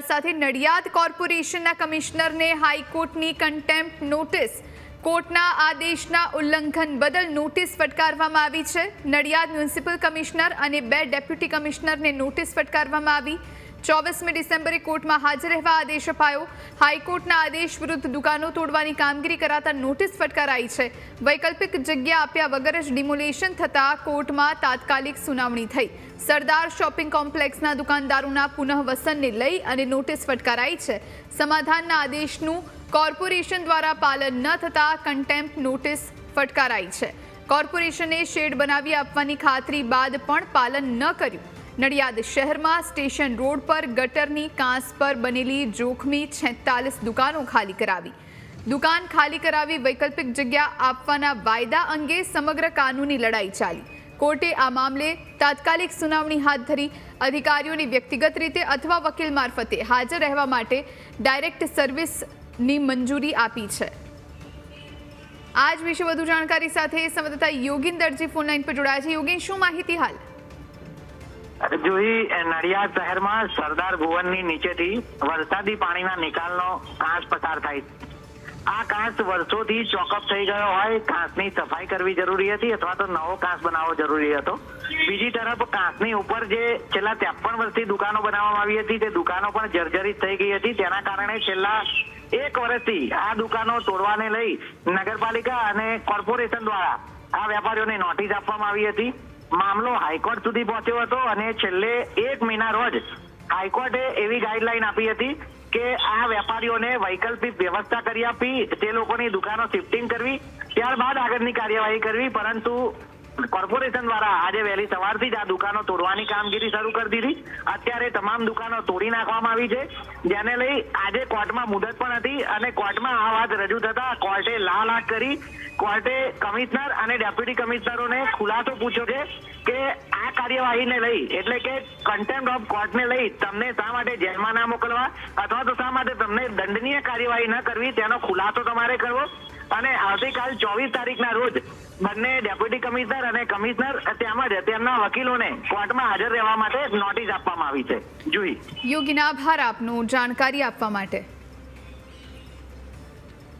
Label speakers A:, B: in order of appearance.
A: સમાચાર સાથે નડિયાદ કોર્પોરેશનના કમિશનરને હાઈકોર્ટની કન્ટેમ્પ નોટિસ કોર્ટના આદેશના ઉલ્લંઘન બદલ નોટિસ ફટકારવામાં આવી છે. નડિયાદ મ્યુનિસિપલ કમિશનર અને બે ડેપ્યુટી કમિશનરને નોટિસ ફટકારવામાં આવી. ચોવીસમી ડિસેમ્બરે કોર્ટમાં હાજર રહેવા આદેશ અપાયો. હાઈકોર્ટના આદેશ વિરુદ્ધ દુકાનો તોડવાની કામગીરી કરાતા નોટિસ ફટકારાઈ છે. વૈકલ્પિક જગ્યા આપ્યા વગર જ ડિમોલેશન થતાં કોર્ટમાં તાત્કાલિક સુનાવણી થઈ. સરદાર શોપિંગ કોમ્પ્લેક્સના દુકાનદારોના પુનઃવસનને લઈ અને નોટિસ ફટકારાઈ છે. સમાધાનના આદેશનું કોર્પોરેશન દ્વારા પાલન ન થતાં કન્ટેમ્પ નોટિસ ફટકારાઈ છે. કોર્પોરેશને શેડ બનાવી આપવાની ખાતરી બાદ પણ પાલન ન કર્યું. નડિયાદ શહેરમાં સ્ટેશન રોડ પર ગટરની કાંસ પર બનેલી જોખમી છેતાલીસ દુકાનો ખાલી કરાવી. દુકાન ખાલી કરાવી વૈકલ્પિક જગ્યા આપવાના વાયદા અંગે સમગ્ર કાનૂની લડાઈ ચાલી. કોર્ટે આ મામલે તાત્કાલિક સુનાવણી હાથ ધરી, અધિકારીઓને વ્યક્તિગત રીતે અથવા વકીલ મારફતે હાજર રહેવા માટે ડાયરેક્ટ સર્વિસની મંજૂરી આપી છે. આજ વિશે વધુ જાણકારી સાથે સંવાદદાતા યોગીન દરજી ફોનલાઈન પર જોડાયા છે. યોગિન, શું માહિતી હાલ?
B: જોઈ નડિયાદ શહેરમાં સરદાર ભુવનની નીચેથી વરસાદી પાણીના નિકાલનો કાંસ પસાર થાય છે. આ કાંસ વર્ષોથી ચોકઅપ થઈ ગયો હોય કાંસની સફાઈ કરવી જરૂરી હતી અથવા તો નવો કાંસ બનાવવો જરૂરી હતો. બીજી તરફ કાંસની ઉપર જે છેલ્લા ત્રેપન વર્ષથી દુકાનો બનાવવામાં આવી હતી, તે દુકાનો પણ જર્જરિત થઈ ગઈ હતી. તેના કારણે છેલ્લા એક વર્ષથી આ દુકાનો તોડવાને લઈ નગરપાલિકા અને કોર્પોરેશન દ્વારા આ વેપારીઓને નોટિસ આપવામાં આવી હતી. મામલો હાઈકોર્ટ સુધી પહોંચ્યો હતો અને છેલ્લે એક મહિના રોજ હાઈકોર્ટે એવી ગાઈડલાઈન આપી હતી કે આ વેપારીઓને વૈકલ્પિક વ્યવસ્થા કરી આપી, તે લોકોની દુકાનો શિફ્ટિંગ કરવી, ત્યારબાદ આગળની કાર્યવાહી કરવી, પરંતુ કોર્પોરેશન દ્વારા આજે વહેલી સવારથી જ આ દુકાનો તોડવાની કામગીરી શરૂ કરી દીધી. અત્યારે તમામ દુકાનો તોડી નાખવામાં આવી છે. જેને લઈ આજે કોર્ટમાં મુદત પણ હતી અને કોર્ટમાં આ વાત રજૂ થતા કોર્ટે લાલ આંખ કરી કોર્ટે કમિશનર અને ડેપ્યુટી કમિશનરોને ખુલાસો પૂછ્યો છે કે આ કાર્યવાહીને લઈ, એટલે કે કન્ટેમ્પ ઓફ કોર્ટને લઈ તમને શા માટે જેલમાં ના મોકલવા અથવા તો શા માટે તમને દંડનીય કાર્યવાહી ન કરવી તેનો ખુલાસો તમારે કરવો. અને આવતીકાલ ચોવીસ તારીખના રોજ બંને ડેપ્યુટી કમિશનર અને કમિશનર તેમજ તેમના વકીલોને કોર્ટમાં હાજર રહેવા માટે નોટિસ આપવામાં આવી છે. જોઈ
A: યોગીના આભાર આપનું જાણકારી આપવા માટે.